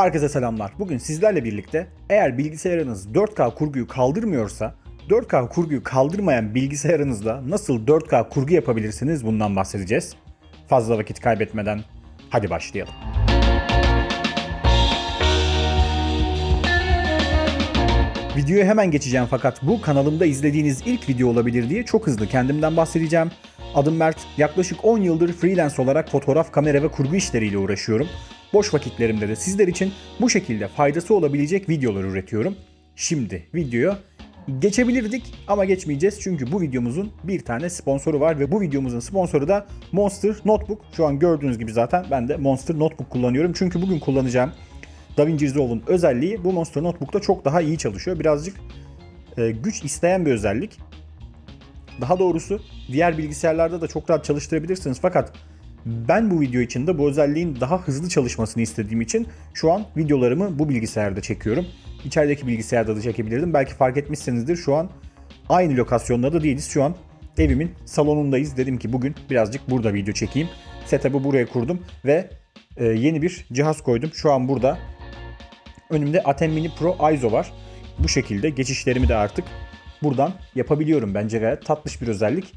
Herkese selamlar. Bugün sizlerle birlikte eğer bilgisayarınız 4K kurguyu kaldırmıyorsa 4K kurguyu kaldırmayan bilgisayarınızda nasıl 4K kurgu yapabilirsiniz bundan bahsedeceğiz. Fazla vakit kaybetmeden hadi başlayalım. Videoya hemen geçeceğim fakat bu kanalımda izlediğiniz ilk video olabilir diye çok hızlı kendimden bahsedeceğim. Adım Mert. Yaklaşık 10 yıldır freelance olarak fotoğraf, kamera ve kurgu işleriyle uğraşıyorum. Boş vakitlerimde de sizler için bu şekilde faydası olabilecek videolar üretiyorum. Şimdi videoya geçebilirdik ama geçmeyeceğiz çünkü bu videomuzun bir tane sponsoru var ve bu videomuzun sponsoru da Monster Notebook. Şu an gördüğünüz gibi zaten ben de Monster Notebook kullanıyorum çünkü bugün kullanacağım DaVinci Resolve'un özelliği bu Monster Notebook'ta çok daha iyi çalışıyor. Birazcık e, güç isteyen bir özellik. Daha doğrusu diğer bilgisayarlarda da çok rahat çalıştırabilirsiniz fakat ben bu video için de bu özelliğin daha hızlı çalışmasını istediğim için şu an videolarımı bu bilgisayarda çekiyorum. İçerideki bilgisayarda da çekebilirdim. Belki fark etmişsinizdir şu an aynı lokasyonda da değiliz. Şu an evimin salonundayız. Dedim ki bugün birazcık burada video çekeyim. Setup'ı buraya kurdum ve e, yeni bir cihaz koydum. Şu an burada önümde Atem Mini Pro ISO var. Bu şekilde geçişlerimi de artık buradan yapabiliyorum. Bence gayet tatlış bir özellik.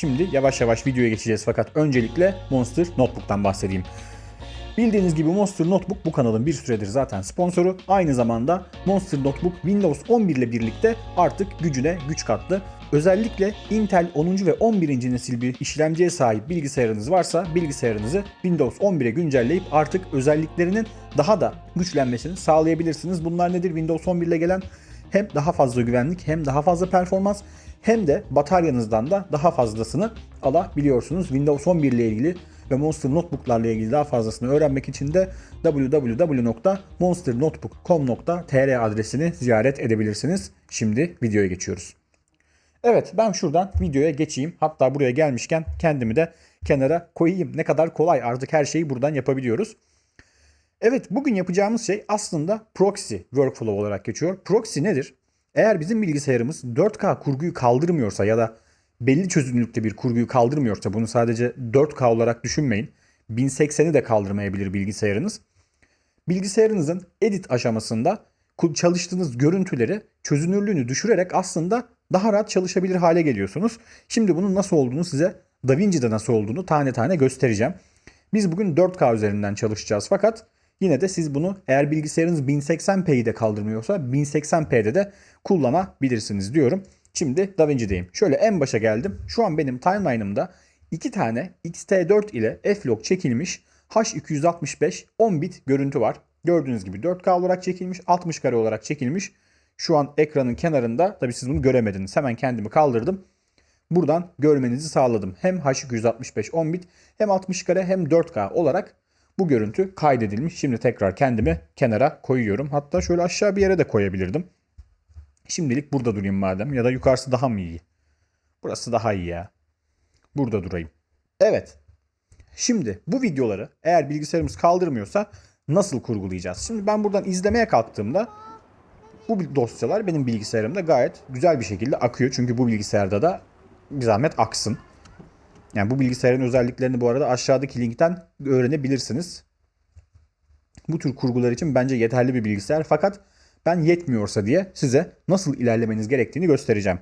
Şimdi yavaş yavaş videoya geçeceğiz fakat öncelikle Monster Notebook'tan bahsedeyim. Bildiğiniz gibi Monster Notebook bu kanalın bir süredir zaten sponsoru. Aynı zamanda Monster Notebook Windows 11 ile birlikte artık gücüne güç kattı. Özellikle Intel 10. ve 11. nesil bir işlemciye sahip bilgisayarınız varsa bilgisayarınızı Windows 11'e güncelleyip artık özelliklerinin daha da güçlenmesini sağlayabilirsiniz. Bunlar nedir? Windows 11 ile gelen hem daha fazla güvenlik hem daha fazla performans hem de bataryanızdan da daha fazlasını alabiliyorsunuz. Windows 11 ile ilgili ve Monster Notebook'larla ilgili daha fazlasını öğrenmek için de www.monsternotebook.com.tr adresini ziyaret edebilirsiniz. Şimdi videoya geçiyoruz. Evet ben şuradan videoya geçeyim. Hatta buraya gelmişken kendimi de kenara koyayım. Ne kadar kolay artık her şeyi buradan yapabiliyoruz. Evet bugün yapacağımız şey aslında proxy workflow olarak geçiyor. Proxy nedir? Eğer bizim bilgisayarımız 4K kurguyu kaldırmıyorsa ya da belli çözünürlükte bir kurguyu kaldırmıyorsa bunu sadece 4K olarak düşünmeyin. 1080'i de kaldırmayabilir bilgisayarınız. Bilgisayarınızın edit aşamasında çalıştığınız görüntüleri çözünürlüğünü düşürerek aslında daha rahat çalışabilir hale geliyorsunuz. Şimdi bunun nasıl olduğunu size DaVinci'de nasıl olduğunu tane tane göstereceğim. Biz bugün 4K üzerinden çalışacağız fakat yine de siz bunu eğer bilgisayarınız 1080p'yi de kaldırmıyorsa 1080p'de de kullanabilirsiniz diyorum. Şimdi DaVinci'deyim. Şöyle en başa geldim. Şu an benim timeline'ımda iki tane X-T4 ile F-Log çekilmiş H265 10 bit görüntü var. Gördüğünüz gibi 4K olarak çekilmiş, 60 kare olarak çekilmiş. Şu an ekranın kenarında, tabi siz bunu göremediniz. Hemen kendimi kaldırdım. Buradan görmenizi sağladım. Hem H265 10 bit hem 60 kare hem 4K olarak bu görüntü kaydedilmiş. Şimdi tekrar kendimi kenara koyuyorum. Hatta şöyle aşağı bir yere de koyabilirdim. Şimdilik burada durayım madem ya da yukarısı daha mı iyi? Burası daha iyi ya. Burada durayım. Evet. Şimdi bu videoları eğer bilgisayarımız kaldırmıyorsa nasıl kurgulayacağız? Şimdi ben buradan izlemeye kalktığımda bu dosyalar benim bilgisayarımda gayet güzel bir şekilde akıyor. Çünkü bu bilgisayarda da bir zahmet aksın. Yani bu bilgisayarın özelliklerini bu arada aşağıdaki linkten öğrenebilirsiniz. Bu tür kurgular için bence yeterli bir bilgisayar. Fakat ben yetmiyorsa diye size nasıl ilerlemeniz gerektiğini göstereceğim.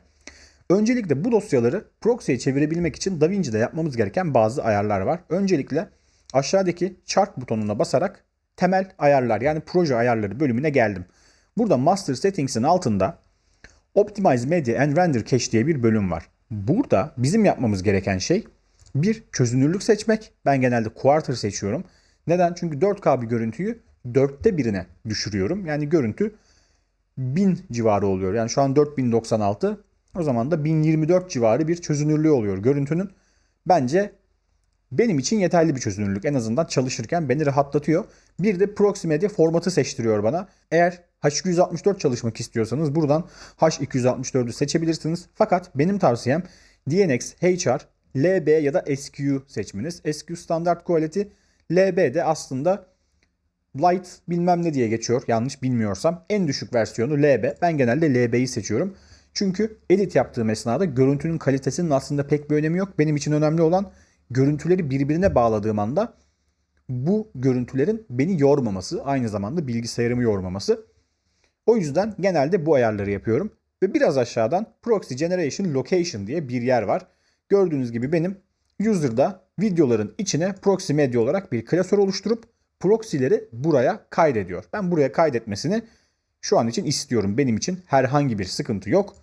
Öncelikle bu dosyaları proxy'ye çevirebilmek için DaVinci'de yapmamız gereken bazı ayarlar var. Öncelikle aşağıdaki chart butonuna basarak temel ayarlar yani proje ayarları bölümüne geldim. Burada Master Settings'in altında Optimize Media and Render Cache diye bir bölüm var. Burada bizim yapmamız gereken şey bir çözünürlük seçmek. Ben genelde quarter seçiyorum. Neden? Çünkü 4K bir görüntüyü dörtte birine düşürüyorum. Yani görüntü 1000 civarı oluyor. Yani şu an 4096. O zaman da 1024 civarı bir çözünürlüğü oluyor görüntünün. Bence benim için yeterli bir çözünürlük. En azından çalışırken beni rahatlatıyor. Bir de Proxy Media formatı seçtiriyor bana. Eğer H264 çalışmak istiyorsanız buradan H264'ü seçebilirsiniz. Fakat benim tavsiyem DNX, HR, LB ya da SQ seçmeniz. SQ Standard Quality, LB de aslında Light bilmem ne diye geçiyor yanlış bilmiyorsam. En düşük versiyonu LB. Ben genelde LB'yi seçiyorum. Çünkü edit yaptığım esnada görüntünün kalitesinin aslında pek bir önemi yok. Benim için önemli olan görüntüleri birbirine bağladığım anda bu görüntülerin beni yormaması, aynı zamanda bilgisayarımı yormaması. O yüzden genelde bu ayarları yapıyorum. Ve biraz aşağıdan Proxy Generation Location diye bir yer var. Gördüğünüz gibi benim user'da videoların içine proxy medya olarak bir klasör oluşturup proxy'leri buraya kaydediyor. Ben buraya kaydetmesini şu an için istiyorum. Benim için herhangi bir sıkıntı yok.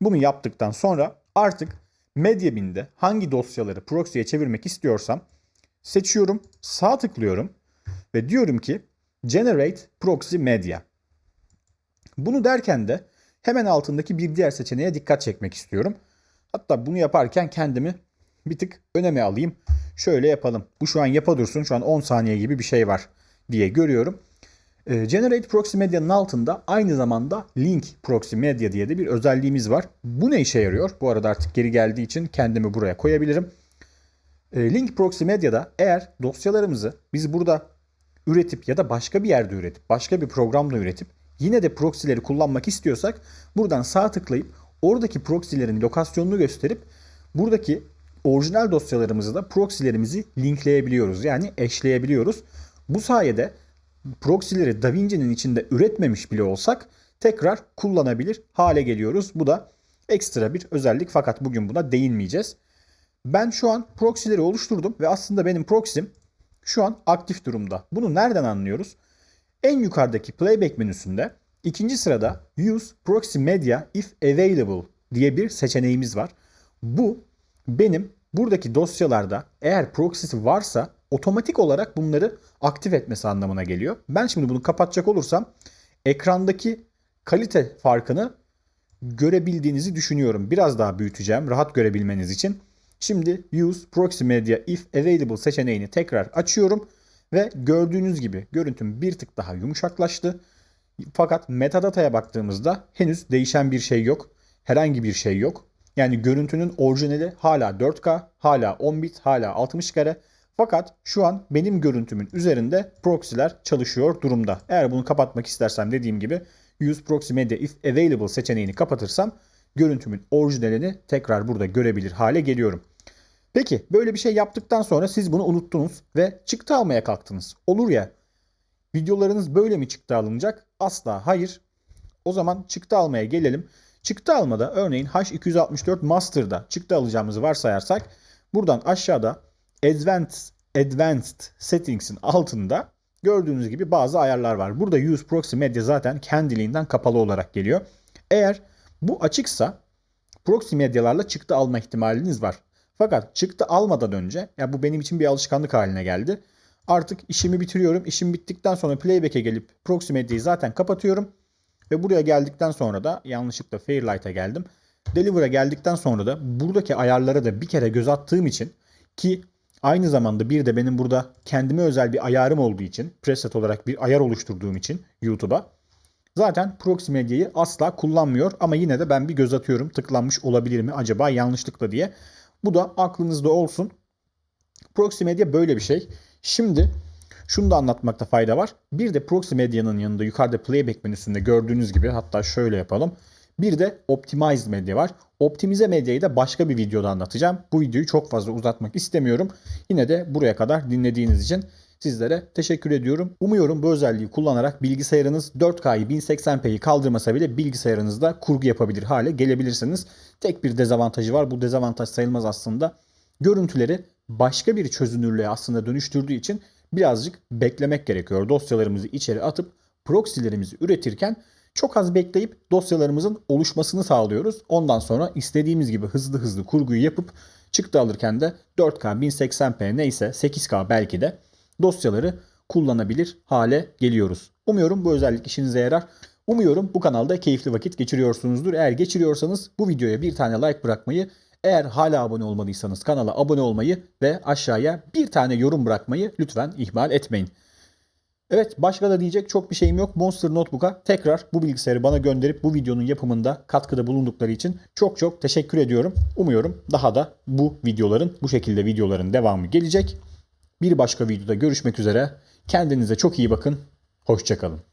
Bunu yaptıktan sonra artık Medyabin'de hangi dosyaları proxy'ye çevirmek istiyorsam seçiyorum, sağ tıklıyorum ve diyorum ki Generate Proxy Media. Bunu derken de hemen altındaki bir diğer seçeneğe dikkat çekmek istiyorum. Hatta bunu yaparken kendimi bir tık öneme alayım. Şöyle yapalım. Bu şu an yapa dursun. Şu an 10 saniye gibi bir şey var diye görüyorum. Ee, Generate Proxy Media'nın altında aynı zamanda Link Proxy Media diye de bir özelliğimiz var. Bu ne işe yarıyor? Bu arada artık geri geldiği için kendimi buraya koyabilirim. Ee, Link Proxy Media'da eğer dosyalarımızı biz burada üretip ya da başka bir yerde üretip başka bir programla üretip yine de proxy'leri kullanmak istiyorsak buradan sağ tıklayıp oradaki proxy'lerin lokasyonunu gösterip buradaki orijinal dosyalarımızı da proxy'lerimizi linkleyebiliyoruz. Yani eşleyebiliyoruz. Bu sayede proxy'leri DaVinci'nin içinde üretmemiş bile olsak tekrar kullanabilir hale geliyoruz. Bu da ekstra bir özellik fakat bugün buna değinmeyeceğiz. Ben şu an proxy'leri oluşturdum ve aslında benim proxy'm şu an aktif durumda. Bunu nereden anlıyoruz? En yukarıdaki playback menüsünde ikinci sırada Use Proxy Media if available diye bir seçeneğimiz var. Bu benim buradaki dosyalarda eğer proxy'si varsa otomatik olarak bunları aktif etmesi anlamına geliyor. Ben şimdi bunu kapatacak olursam ekrandaki kalite farkını görebildiğinizi düşünüyorum. Biraz daha büyüteceğim rahat görebilmeniz için. Şimdi Use Proxy Media if available seçeneğini tekrar açıyorum ve gördüğünüz gibi görüntüm bir tık daha yumuşaklaştı. Fakat metadata'ya baktığımızda henüz değişen bir şey yok. Herhangi bir şey yok. Yani görüntünün orijinali hala 4K, hala 10 bit, hala 60 kare. Fakat şu an benim görüntümün üzerinde proxy'ler çalışıyor durumda. Eğer bunu kapatmak istersem dediğim gibi Use Proxy Media if available seçeneğini kapatırsam görüntümün orijinalini tekrar burada görebilir hale geliyorum. Peki böyle bir şey yaptıktan sonra siz bunu unuttunuz ve çıktı almaya kalktınız. Olur ya videolarınız böyle mi çıktı alınacak? Asla hayır. O zaman çıktı almaya gelelim. Çıktı almada örneğin H264 Master'da çıktı alacağımızı varsayarsak buradan aşağıda Advanced, Advanced Settings'in altında gördüğünüz gibi bazı ayarlar var. Burada Use Proxy Media zaten kendiliğinden kapalı olarak geliyor. Eğer bu açıksa proxy medyalarla çıktı alma ihtimaliniz var. Fakat çıktı almadan önce ya bu benim için bir alışkanlık haline geldi. Artık işimi bitiriyorum. İşim bittikten sonra playback'e gelip proxy medyayı zaten kapatıyorum. Ve buraya geldikten sonra da yanlışlıkla Fairlight'a geldim. Deliver'a geldikten sonra da buradaki ayarlara da bir kere göz attığım için ki aynı zamanda bir de benim burada kendime özel bir ayarım olduğu için preset olarak bir ayar oluşturduğum için YouTube'a zaten proxy medyayı asla kullanmıyor ama yine de ben bir göz atıyorum tıklanmış olabilir mi acaba yanlışlıkla diye. Bu da aklınızda olsun. Proxy Media böyle bir şey. Şimdi şunu da anlatmakta fayda var. Bir de Proxy Media'nın yanında yukarıda Playback menüsünde gördüğünüz gibi hatta şöyle yapalım. Bir de Optimized Media var. Optimize medyayı da başka bir videoda anlatacağım. Bu videoyu çok fazla uzatmak istemiyorum. Yine de buraya kadar dinlediğiniz için sizlere teşekkür ediyorum. Umuyorum bu özelliği kullanarak bilgisayarınız 4K'yı 1080p'yi kaldırmasa bile bilgisayarınızda kurgu yapabilir hale gelebilirsiniz. Tek bir dezavantajı var. Bu dezavantaj sayılmaz aslında. Görüntüleri başka bir çözünürlüğe aslında dönüştürdüğü için birazcık beklemek gerekiyor. Dosyalarımızı içeri atıp proxy'lerimizi üretirken çok az bekleyip dosyalarımızın oluşmasını sağlıyoruz. Ondan sonra istediğimiz gibi hızlı hızlı kurguyu yapıp çıktı alırken de 4K 1080p neyse 8K belki de dosyaları kullanabilir hale geliyoruz. Umuyorum bu özellik işinize yarar. Umuyorum bu kanalda keyifli vakit geçiriyorsunuzdur. Eğer geçiriyorsanız bu videoya bir tane like bırakmayı, eğer hala abone olmadıysanız kanala abone olmayı ve aşağıya bir tane yorum bırakmayı lütfen ihmal etmeyin. Evet başka da diyecek çok bir şeyim yok. Monster Notebook'a tekrar bu bilgisayarı bana gönderip bu videonun yapımında katkıda bulundukları için çok çok teşekkür ediyorum. Umuyorum daha da bu videoların bu şekilde videoların devamı gelecek. Bir başka videoda görüşmek üzere. Kendinize çok iyi bakın. Hoşçakalın.